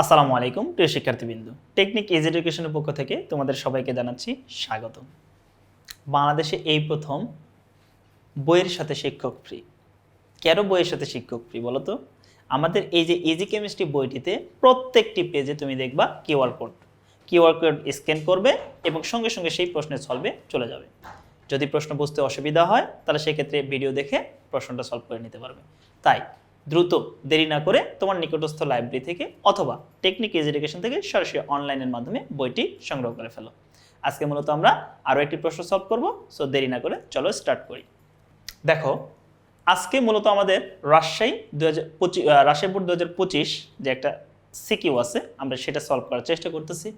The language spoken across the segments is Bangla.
আসসালামু আলাইকুম, প্রিয় শিক্ষার্থীবৃন্দু। টেকনিক এজ এডুকেশনের পক্ষ থেকে তোমাদের সবাইকে জানাচ্ছি স্বাগত বাংলাদেশে এই প্রথম বইয়ের সাথে শিক্ষক ফ্রি কেন বইয়ের সাথে শিক্ষক ফ্রি বলো তো? আমাদের এই যে ইজি কেমিস্ট্রি বইটিতে প্রত্যেকটি পেজে তুমি দেখবা QR code QR code scan করবে এবং সঙ্গে সঙ্গে সেই প্রশ্নের সলভে চলে যাবে। যদি প্রশ্ন বুঝতে অসুবিধা হয়, তাহলে সেক্ষেত্রে ভিডিও দেখে প্রশ্নটা সলভ করে নিতে পারবে। তাই দ্রুত দেরি না করে তোমার নিকটস্থ লাইব্রেরি থেকে অথবা টেকনিক এজ এডুকেশন থেকে সরাসরি অনলাইনের মাধ্যমে বইটি সংগ্রহ করে ফেলো। আজকে মূলত আমরা আরও একটি প্রশ্ন সলভ করব সো দেরি না করে চলো স্টার্ট করি। দেখো, আজকে মূলত আমাদের রাজশাহী দু হাজার পঁচিশ রাজশাহী বোর্ড দু হাজার পঁচিশ যে একটা সিকিউ আছে, আমরা সেটা সলভ করার চেষ্টা করতেছি।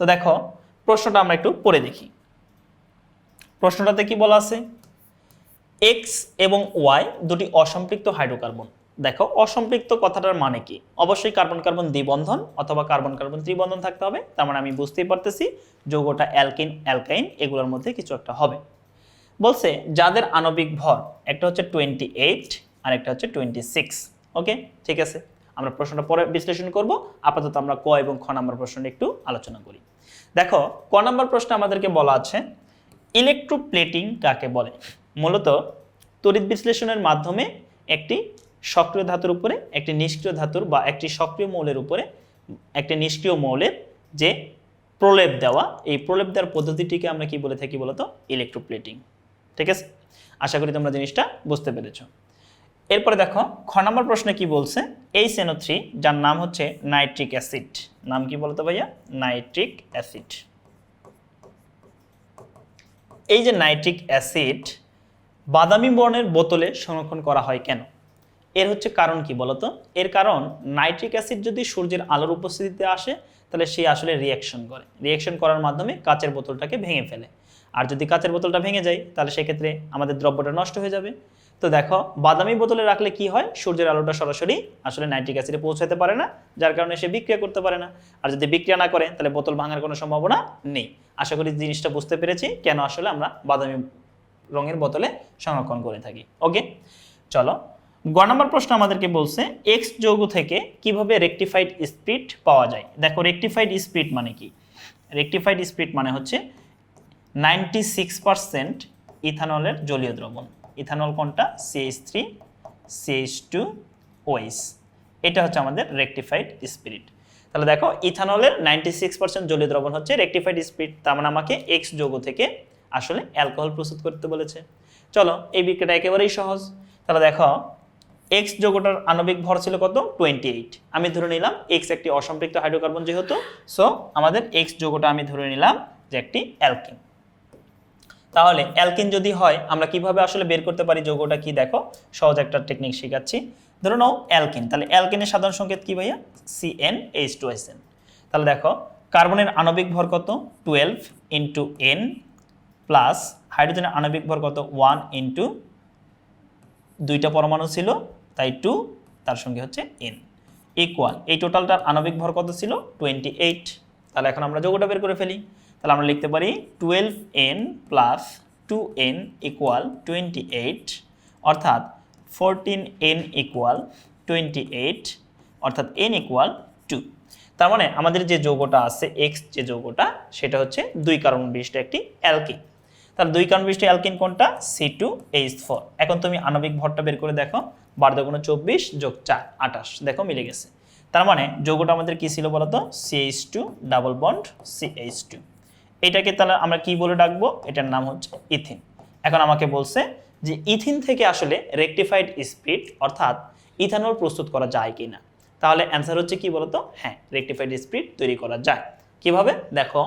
তো দেখো, প্রশ্নটা আমরা একটু পড়ে দেখি। প্রশ্নটাতে কি বলা আছে? এক্স এবং ওয়াই দুটি অসম্পৃক্ত হাইড্রোকার্বন দেখো, অসম্পৃক্ত কথাটার মানে কি? অবশ্যই কার্বন কার্বন দ্বিবন্ধন অথবা কার্বন কার্বন ত্রিবন্ধন থাকতে হবে। তার মানে আমি বুঝতেই পারতেছি, যৌগটা অ্যালকিন, অ্যালকাইন, এগুলোর মধ্যে কিছু একটা হবে। বলছে, যাদের আণবিক ভর, একটা হচ্ছে টোয়েন্টি এইট, আর একটা হচ্ছে টোয়েন্টি সিক্স। ওকে? ঠিক আছে। আমরা প্রশ্নটা পরে বিশ্লেষণ করব। আপাতত আমরা ক এবং খ নাম্বার প্রশ্নটা একটু আলোচনা করি। দেখো, ক নাম্বার প্রশ্নে আমাদেরকে বলা আছে, ইলেকট্রোপ্লেটিং কাকে বলে? মূলত, তড়িৎ বিশ্লেষণের মাধ্যমে একটি সক্রিয় ধাতুর উপরে, একটি নিষ্ক্রিয় ধাতুর বা একটি সক্রিয় মৌলের উপরে, একটি নিষ্ক্রিয় মৌলের যে প্রলেপ দেওয়া, এই প্রলেপ দেওয়ার পদ্ধতিটিকে আমরা কি বলে থাকি বলতো? ইলেকট্রোপ্লেটিং। ঠিক আছে? আশা করি তোমরা জিনিসটা বুঝতে পেরেছ। এরপরে দেখো, খ নম্বর প্রশ্নে কি বলছে? এই সেনো থ্রি যার নাম হচ্ছে নাইট্রিক অ্যাসিড নাম কি বলতো ভাইয়া? নাইট্রিক অ্যাসিড এই যে নাইট্রিক অ্যাসিড বাদামি বর্ণের বোতলে সংরক্ষণ করা হয় কেন? এর হচ্ছে কারণ কি বলতো? এর কারণ নাইট্রিক অ্যাসিড যদি সূর্যের আলোর উপস্থিতিতে আসে, তাহলে সে আসলে রিয়াকশন করে। রিয়াকশন করার মাধ্যমে কাচের বোতলটাকে ভেঙে ফেলে। আর যদি কাচের বোতলটা ভেঙে যায়, তাহলে সেক্ষেত্রে আমাদের দ্রব্যটা নষ্ট হয়ে যাবে। তো দেখো, বাদামি বোতলে রাখলে কি হয়? সূর্যের আলোটা সরাসরি আসলে নাইট্রিক অ্যাসিডে পৌঁছাতে পারে না, যার কারণে সে বিক্রিয়া করতে পারে না। আর যদি বিক্রিয়া না করে, তাহলে বোতল ভাঙার কোনো সম্ভাবনা নেই। আশা করি জিনিসটা বুঝতে পেরেছি, কেন আসলে আমরা বাদামি রঙের বোতলে সংরক্ষণ করে থাকি। ওকে চলো গ নম্বর প্রশ্ন আমাদেরকে বলছে এক্স যৌগ থেকে কীভাবে রেকটিফাইড স্পিড পাওয়া যায়? দেখো রেকটিফাইড স্পিড মানে কি? রেকটিফাইড স্পিড মানে হচ্ছে নাইনটি সিক্স পার্সেন্ট ইথানলের জলীয় দ্রবণ। ইথানল কোনটা? সিএইচ থ্রি সিএইচ টু ওইস এটা হচ্ছে আমাদের রেকটিফাইড স্পিরিট তাহলে দেখো, ইথানলের নাইনটি সিক্স পার্সেন্ট জলীয় দ্রবণ হচ্ছে রেকটিফাইড স্পিড তার মানে আমাকে এক্স যৌগ থেকে আসলে অ্যালকোহল প্রস্তুত করতে বলেছে। চলো, এই বিক্রিয়াটা একেবারেই সহজ। তাহলে দেখো এক্স যৌগটার আণবিক ভর ছিল কত? টোয়েন্টি এইট আমি ধরে নিলাম এক্স একটি অসম্পৃক্ত হাইড্রোকার্বন যেহেতু সো আমাদের এক্স যৌগটা আমি ধরে নিলাম যে একটি অ্যালকিন। তাহলে অ্যালকিন যদি হয়, আমরা কীভাবে আসলে বের করতে পারি যৌগটা কি? দেখো, সহজ একটা টেকনিক শেখাচ্ছি। ধরে নাও অ্যালকিন। তাহলে অ্যালকিনের সাধারণ সংকেত কি ভাইয়া? C N H two S N তাহলে দেখো, কার্বনের আণবিক ভর কত? টুয়েলভ ইন্টু এন প্লাস হাইড্রোজেনের আণবিক ভর কত? ওয়ান ইন্টু দুইটা পরমাণু ছিল তাই টু তার সঙ্গে হচ্ছে এন ইকুয়াল এই টোটালটার আণবিক ভর কত ছিল? টোয়েন্টি এইট তাহলে এখন আমরা যোগটা বের করে ফেলি। তাহলে আমরা লিখতে পারি twelve N plus two N equal twenty eight অর্থাৎ fourteen N equal twenty eight অর্থাৎ এন ইকুয়াল টু তার মানে আমাদের যে যৌগটা আছে এক্স যে যৌগটা, সেটা হচ্ছে দুই কার্বন বিশিষ্ট একটি অ্যালকিন তাহলে দুই কার্বন বিশিষ্ট অ্যালকিন কোনটা? সি টু এইচ ফোর এখন তুমি আণবিক ভরটা বের করে দেখো। বার দুগুণ চব্বিশ যোগ চার, আঠাশ। দেখো মিলে গেছে। তার মানে যৌগটা আমাদের কি ছিল বলতো? CH two double bond CH two এটাকে তাহলে আমরা কি বলে ডাকবো? এটার নাম হচ্ছে ইথিন। এখন আমাকে বলছে যে ইথিন থেকে আসলে রেকটিফাইড স্পিড অর্থাৎ ইথানল প্রস্তুত করা যায় কি না তাহলে অ্যান্সার হচ্ছে কি বলতো? হ্যাঁ রেকটিফাইড স্পিড তৈরি করা যায়। কীভাবে? দেখো,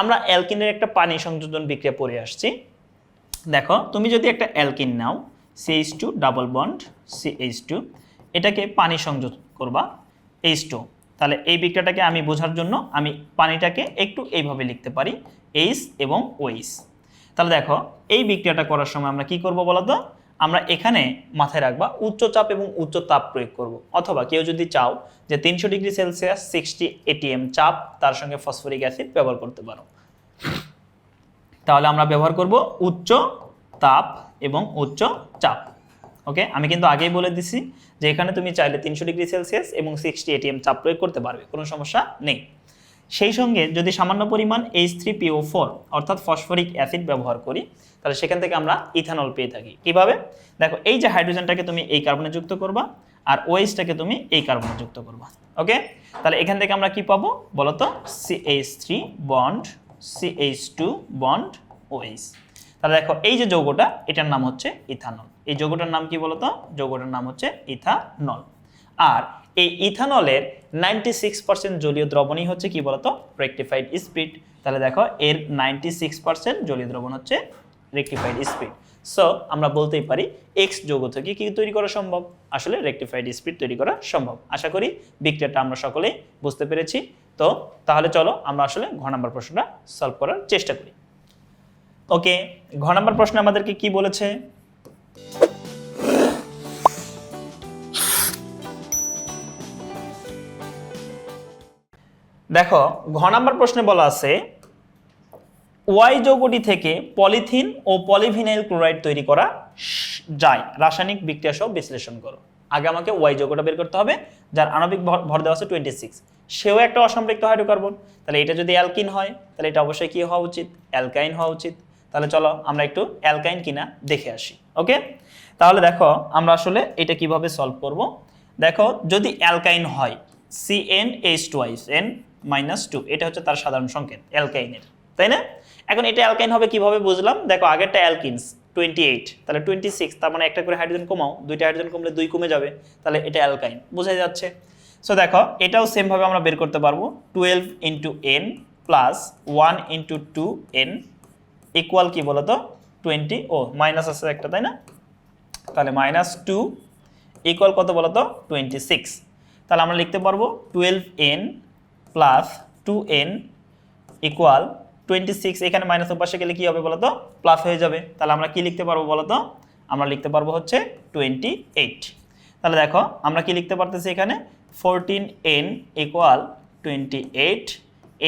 আমরা অ্যালকিনের একটা পানি সংযোজন বিক্রিয়া পড়ে আসছি। দেখো, তুমি যদি একটা অ্যালকিন নাও CH two double bond CH two এটাকে পানি সংযোগ করবা এইচ টু তাহলে এই বিক্রিয়াটাকে আমি বোঝার জন্য আমি পানিটাকে একটু এইভাবে লিখতে পারি এইচ এবং ওইস তাহলে দেখো, এই বিক্রিয়াটা করার সময় আমরা কি করব বলতো? আমরা এখানে মাথায় রাখবা, উচ্চ চাপ এবং উচ্চ তাপ প্রয়োগ করব। অথবা কেউ যদি চাও যে তিনশো ডিগ্রি সেলসিয়াস, সিক্সটি এটিএম চাপ, তার সঙ্গে ফসফরিক অ্যাসিড ব্যবহার করতে পারো। তাহলে আমরা ব্যবহার করব উচ্চ তাপ এবং উচ্চ চাপ। ওকে আমি কিন্তু আগেই বলে দিছি যে এখানে তুমি চাইলে তিনশো ডিগ্রি সেলসিয়াস এবং সিক্সটি এটিএম চাপ প্রয়োগ করতে পারবে, কোনো সমস্যা নেই। সেই সঙ্গে যদি সামান্য পরিমাণ এইচ থ্রি পিও ফোর অর্থাৎ ফসফরিক অ্যাসিড ব্যবহার করি, তাহলে সেখান থেকে আমরা ইথানল পেয়ে থাকি। কীভাবে? দেখো, এই যে হাইড্রোজেনটাকে তুমি এই কার্বনে যুক্ত করবা আর ওএইচটাকে তুমি এই কার্বনে যুক্ত করবা। ওকে তাহলে এখান থেকে আমরা কি পাবো বলো তো CH three bond CH two bond OH তাহলে দেখো, এই যে যৌগটা, এটার নাম হচ্ছে ইথানল। এই যৌগটার নাম কি বলতো? যৌগটার নাম হচ্ছে ইথানল। আর এই ইথানলের নাইনটি সিক্স পার্সেন্ট জলীয় দ্রবণই হচ্ছে কি বলতো? রেকটিফাইড স্পিড তাহলে দেখো, এর নাইনটি সিক্স পার্সেন্ট জলীয় দ্রবণ হচ্ছে রেকটিফাইড স্পিড সো আমরা বলতেই পারি এক্স যৌগ থেকে কি তৈরি করা সম্ভব? আসলে রেকটিফাইড স্পিড তৈরি করা সম্ভব। আশা করি বিক্রিয়াটা আমরা সকলেই বুঝতে পেরেছি। তো, তাহলে চলো, আমরা আসলে ঘ নাম্বার প্রশ্নটা সলভ করার চেষ্টা করি। ওকে, ঘ নম্বর প্রশ্ন আমাদেরকে কি বলেছে? দেখো, ঘ নাম্বার প্রশ্নে বলা আছে, ওয়াই যৌগটি থেকে পলিথিন ও পলিভিনাইল ক্লোরাইড তৈরি করা যায়। রাসায়নিক বিক্রিয়া সহ বিশ্লেষণ করো। আগে আমাকে ওয়াই যৌগটা বের করতে হবে, যার আণবিক ভর দেওয়া আছে টোয়েন্টি সিক্স সেও একটা অসম্পৃক্ত হাইড্রোকার্বন। তাহলে এটা যদি অ্যালকিন হয়, তাহলে এটা অবশ্যই কি হওয়া উচিত? অ্যালকাইন হওয়া উচিত। তাহলে চলো আমরা একটু অ্যালকাইন কিনা দেখে আসি, ওকে? তাহলে দেখো আমরা আসলে এটা কীভাবে সলভ করব? দেখো যদি অ্যালকাইন হয় C N H two ice N minus two এটা হচ্ছে তার সাধারণ সংকেত, অ্যালকাইনের, তাই না? এখন এটা অ্যালকাইন হবে কীভাবে বুঝলাম? দেখো আগেরটা অ্যালকিনস টোয়েন্টি এইট তাহলে টোয়েন্টি সিক্স তার মানে একটা করে হাইড্রোজেন কমাও, দুইটা হাইড্রোজেন কমলে দুই কমে যাবে, তাহলে এটা অ্যালকাইন, বোঝাই যাচ্ছে? সো দেখো এটাও সেমভাবে আমরা বের করতে পারব twelve into n plus one into two n equal কি বলতো? টোয়েন্টি ও মাইনাস আছে একটা, তাই না? তাহলে মাইনাস টু ইকুয়াল কত বলতো? টোয়েন্টি সিক্স তাহলে আমরা লিখতে পারব twelve n plus two n equal twenty six এখানে মাইনাস পাশে গেলে কি হবে বলতো? প্লাস হয়ে যাবে। তাহলে আমরা কি লিখতে পারব বলতো? আমরা লিখতে পারব হচ্ছে টোয়েন্টি এইট তাহলে দেখো, আমরা কি লিখতে পারতেছি এখানে? Fourteen n equal twenty eight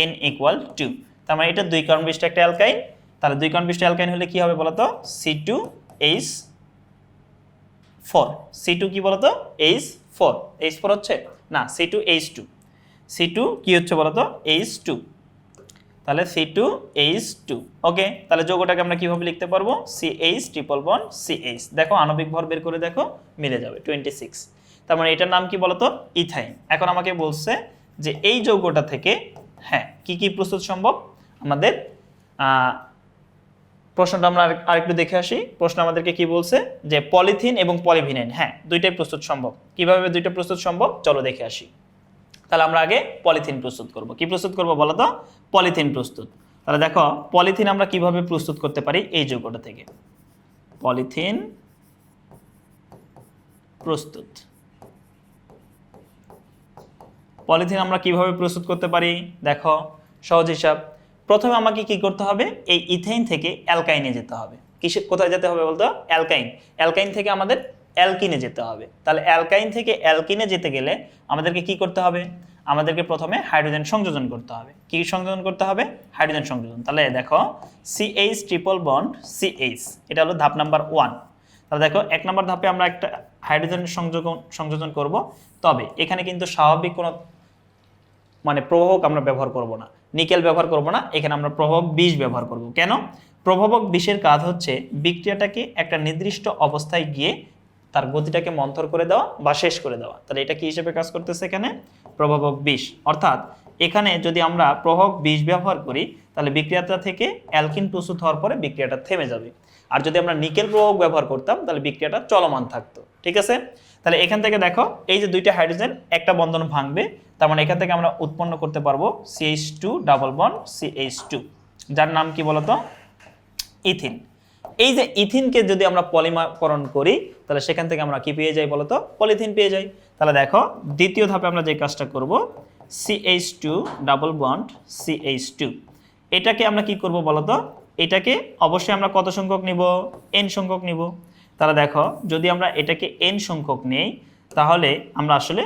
n equal two তার মানে এটা দুই কারণ বিশিষ্ট একটা অ্যালকাইন। তাহলে দুই কারণ বিশিষ্ট অ্যালকাইন হলে কি হবে বলতো? C two H four C two কি বলতো? এইচ ফোর এইচ ফোর হচ্ছে? না C two H two C two কি হচ্ছে বলতো? এইচ টু তাহলে C two H two okay তাহলে যৌগটাকে আমরা কীভাবে লিখতে পারব? C H triple bond C H দেখো, আণবিক ভর বের করে দেখো, মিলে যাবে টোয়েন্টি সিক্স তার মানে এটার নাম কি বলতো? ইথাইন। এখন আমাকে বলছে যে এই যৌগটা থেকে হ্যাঁ কি কি প্রস্তুত সম্ভব? আমাদের প্রশ্নটা আমরা আরেক- আরেকটু দেখে আসি। প্রশ্ন আমাদেরকে কি বলছে? যে পলিথিন এবং পলিভিনাইন হ্যাঁ দুইটাই প্রস্তুত সম্ভব। কীভাবে দুইটা প্রস্তুত সম্ভব? চলো দেখে আসি। তাহলে আমরা আগে পলিথিন প্রস্তুত করব। কি প্রস্তুত করব বলো তো? পলিথিন প্রস্তুত। তাহলে দেখো, পলিথিন আমরা কীভাবে প্রস্তুত করতে পারি? এই যৌগটা থেকে। পলিথিন প্রস্তুত। পলিথিন আমরা কীভাবে প্রস্তুত করতে পারি? দেখো, সহজ হিসাব। প্রথমে আমাকে কি করতে হবে? এই ইথেইন থেকে অ্যালকাইনে যেতে হবে। কিসে কোথায় যেতে হবে বলতো? অ্যালকাইন। অ্যালকাইন থেকে আমাদের অ্যালকিনে যেতে হবে। তাহলে অ্যালকাইন থেকে অ্যালকিনে যেতে গেলে আমাদেরকে কি করতে হবে? আমাদেরকে প্রথমে হাইড্রোজেন সংযোজন করতে হবে। কি সংযোজন করতে হবে? হাইড্রোজেন সংযোজন। তাহলে দেখো সিএইচ ট্রিপল বন্ড সিএইচ এটা হলো ধাপ নাম্বার ওয়ান তাহলে দেখো, এক নম্বর ধাপে আমরা একটা হাইড্রোজেন সংযোজন সংযোজন করব। তবে এখানে কিন্তু স্বাভাবিক কোনো মানে প্রভাবক আমরা ব্যবহার করব না। নিকেল ব্যবহার করব না, এখানে আমরা প্রভাবক বিষ ব্যবহার করব। কেন? প্রভাবক বিষের কাজ হচ্ছে বিক্রিয়াটাকে একটা নির্দিষ্ট অবস্থায় গিয়ে তার গতিটাকে মন্থর করে দেওয়া বা শেষ করে দেওয়া। তাহলে এটা কি হিসেবে কাজ করতেছে এখানে? প্রভাবক বিষ। অর্থাৎ এখানে যদি আমরা প্রভাবক বিষ ব্যবহার করি তাহলে বিক্রিয়াটা থেকে অ্যালকিন প্রস্তুত হওয়ার পরে বিক্রিয়াটা থেমে যাবে। আর যদি আমরা নিকেল প্রভাবক ব্যবহার করতাম, তাহলে বিক্রিয়াটা চলমান থাকতো। ঠিক আছে? তাহলে এখান থেকে দেখো, এই যে দুইটা হাইড্রোজেন, একটা বন্ধন ভাঙবে, তার মানে এখান থেকে আমরা উৎপন্ন করতে পারব CH two double bond CH two যার নাম কি বলতো? ইথিন। এই যে ইথিনকে যদি আমরা পলিমাকরণ করি, তাহলে সেখান থেকে আমরা কি পেয়ে যাই বলতো? পলিথিন পেয়ে যাই। তাহলে দেখো, দ্বিতীয় ধাপে আমরা যে কাজটা করব CH two double bond CH two এটাকে আমরা কি করব বলতো? এটাকে অবশ্যই আমরা কত সংখ্যক নিব? এন সংখ্যক নিব। তাহলে দেখো, যদি আমরা এটাকে এন সংখ্যক নেই, তাহলে আমরা আসলে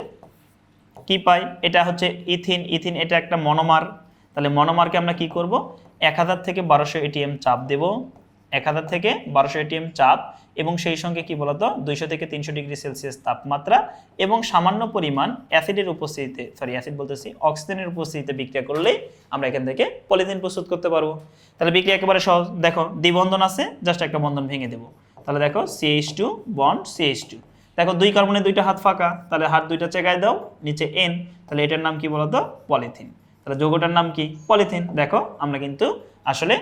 কি পাই? এটা হচ্ছে ইথিন। ইথিন এটা একটা মনোমার। তাহলে মনোমারকে আমরা কি করব? এক হাজার থেকে বারোশো এটিএম চাপ দেব। এক হাজার থেকে বারোশো এটিএম চাপ এবং সেই সঙ্গে কি বলতো? দুইশো থেকে তিনশো ডিগ্রি সেলসিয়াস তাপমাত্রা এবং সামান্য পরিমাণ অ্যাসিডের উপস্থিতিতে সরি অ্যাসিড বলতেছি, অক্সিজেনের উপস্থিতিতে বিক্রিয়া করলেই আমরা এখান থেকে পলিথিন প্রস্তুত করতে পারব। তাহলে বিক্রিয়া একেবারে সহজ। দেখো, দ্বিবন্ধন আছে জাস্ট একটা বন্ধন ভেঙে দেবো। তাহলে দেখো CH two bond CH two দেখো, দুই কার্বনে দুইটা হাত ফাঁকা, তাহলে হাত দুইটা চেকায় দাও, নিচে এন তাহলে এটার নাম কি বলতো? পলিথিন। তাহলে যৌগটার নাম কি? পলিথিন। দেখো, আমরা কিন্তু আসলে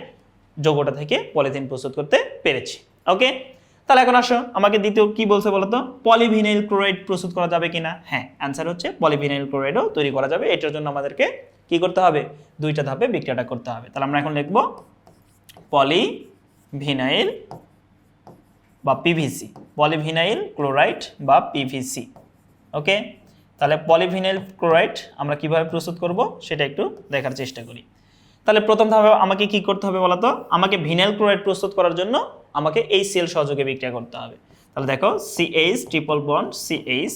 যৌগটা থেকে পলিথিন প্রস্তুত করতে পেরেছি। ওকে তাহলে এখন আসো, আমাকে দ্বিতীয় কি বলছে বলতো পলিভিনাইল ক্লোরাইড প্রস্তুত করা যাবে কিনা? হ্যাঁ অ্যান্সার হচ্ছে পলিভিনাইল ক্লোরাইডও তৈরি করা যাবে। এটার জন্য আমাদেরকে কি করতে হবে? দুইটা ধাপে বিক্রিয়াটা করতে হবে। তাহলে আমরা এখন লিখব পলিভিনাইল বা পিভিসি পলিভিনাইল ক্লোরাইড বা পিভিসি ওকে? তাহলে পলিভিনাইল ক্লোরাইড আমরা কীভাবে প্রস্তুত করব সেটা একটু দেখার চেষ্টা করি। তাহলে প্রথম ধাপে আমাকে কি করতে হবে বলতো আমাকে ভিনাইল ক্লোরাইড প্রস্তুত করার জন্য আমাকে এই সেল সহযোগে বিক্রিয়া করতে হবে। তাহলে দেখো সিএইচ ট্রিপল বন্ড সিএইচ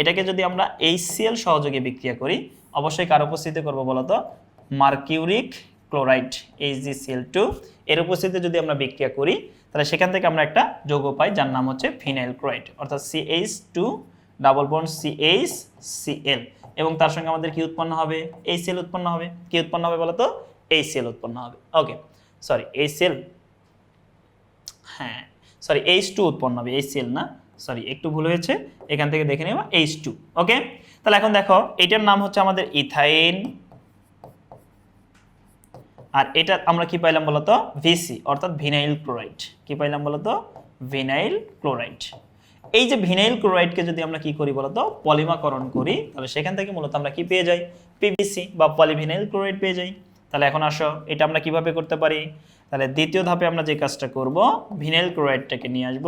এটাকে যদি আমরা এই সিএল সহযোগে বিক্রিয়া করি, অবশ্যই কার উপস্থিতিতে করব বলতো mercuric chloride H G HgCl two এর উপস্থিতিতে যদি আমরা বিক্রিয়া করি, তাহলে সেখান থেকে আমরা একটা যৌগ পাই, যার নাম হচ্ছে ফিনাইল ক্লোরাইড, অর্থাৎ CH two double bond CH Cl এবং তার সঙ্গে আমাদের কি উৎপন্ন হবে? এই সেল উৎপন্ন হবে। কি উৎপন্ন হবে বলতো এই সেল উৎপন্ন হবে। ওকে সরি এই সেল হ্যাঁ সরি এইচ টু উৎপন্ন হবে এইচ সেল না? সরি একটু ভুল হয়েছে, এখান থেকে দেখে নেব এইচ টু ওকে তাহলে এখন দেখো, এটার নাম হচ্ছে আমাদের ইথাইন, আর এটা আমরা কি পাইলাম বলতো? ভিসি অর্থাৎ ভিনাইল ক্লোরাইড। কি পাইলাম বলতো? Vinyl chloride. এই যে ভিনাইল ক্লোরাইডকে যদি আমরা কি করি বলতো? পলিমাকরণ করি, তাহলে সেখান থেকে মূলত আমরা কি পেয়ে যাই? পিভিসি বা পলিভিনাইল ক্লোরাইড পেয়ে যাই। তাহলে এখন আসো, এটা আমরা কীভাবে করতে পারি? তাহলে দ্বিতীয় ধাপে আমরা যে কাজটা করব, ভিনাইল ক্লোরাইডটাকে নিয়ে আসব।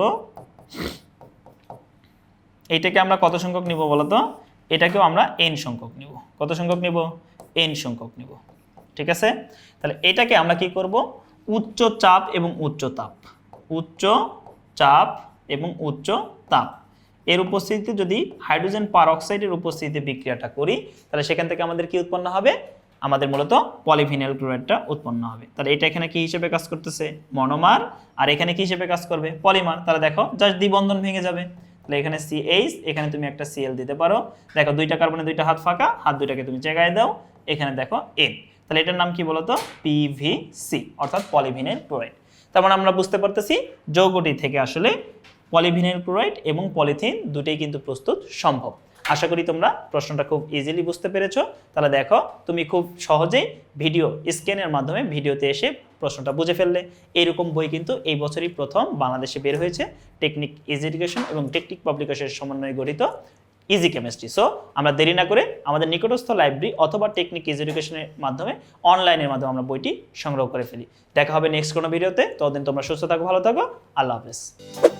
এইটাকে আমরা কত সংখ্যক নিব বলতো এটাকেও আমরা এন সংখ্যক নিব। কত সংখ্যক নিব? এন সংখ্যক নিব। ঠিক আছে? তাহলে এটাকে আমরা কি করব? উচ্চ চাপ এবং উচ্চ তাপ। উচ্চ চাপ এবং উচ্চ তাপ। এর উপস্থিতিতে যদি হাইড্রোজেন পারঅক্সাইডের উপস্থিতিতে বিক্রিয়াটা করি, তাহলে সেখান থেকে আমাদের কি উৎপন্ন হবে? আমাদের মূলত পলিভিনাইল ক্লোরাইডটা উৎপন্ন হবে। তাহলে এটা এখানে কি হিসেবে কাজ করতেছে? মনোমার আর এখানে কি হিসেবে কাজ করবে? পলিমার তাহলে দেখো জাস্ট দ্বিবন্ধন ভেঙে যাবে। তাহলে এখানে সিএইচ এখানে তুমি একটা সিএল দিতে পারো। দেখো, দুইটা কার্বনে দুইটা হাত ফাঁকা, হাত দুইটাকে তুমি জায়গায় দাও। এখানে দেখো এন তাহলে এটার নাম কি বলতো? পিভিসি অর্থাৎ পলিভিনাইল ক্লোরাইড তার মানে আমরা বুঝতে পারতেছি, যৌগটি থেকে আসলে পলিভিনাইল ক্লোরাইড এবং পলিথিন দুটোই কিন্তু প্রস্তুত সম্ভব। আশা করি তোমরা প্রশ্নটা খুব ইজিলি বুঝতে পেরেছ। তাহলে দেখো, তুমি খুব সহজেই ভিডিও স্ক্যানের মাধ্যমে ভিডিওতে এসে প্রশ্নটা বুঝে ফেললে। এইরকম বই কিন্তু এই বছরই প্রথম বাংলাদেশে বের হয়েছে। টেকনিক ইজ এডুকেশন এবং টেকনিক পাবলিকেশনের সমন্বয়ে গঠিত ইজি কেমিস্ট্রি সো আমরা দেরি না করে আমাদের নিকটস্থ লাইব্রেরি অথবা টেকনিক ইজ এডুকেশনের মাধ্যমে অনলাইনের মাধ্যমে আমরা বইটি সংগ্রহ করে ফেলি। দেখা হবে নেক্সট কোনো ভিডিওতে ততদিন তোমরা সুস্থ থাকো, ভালো থাকো। আল্লাহ হাফেজ।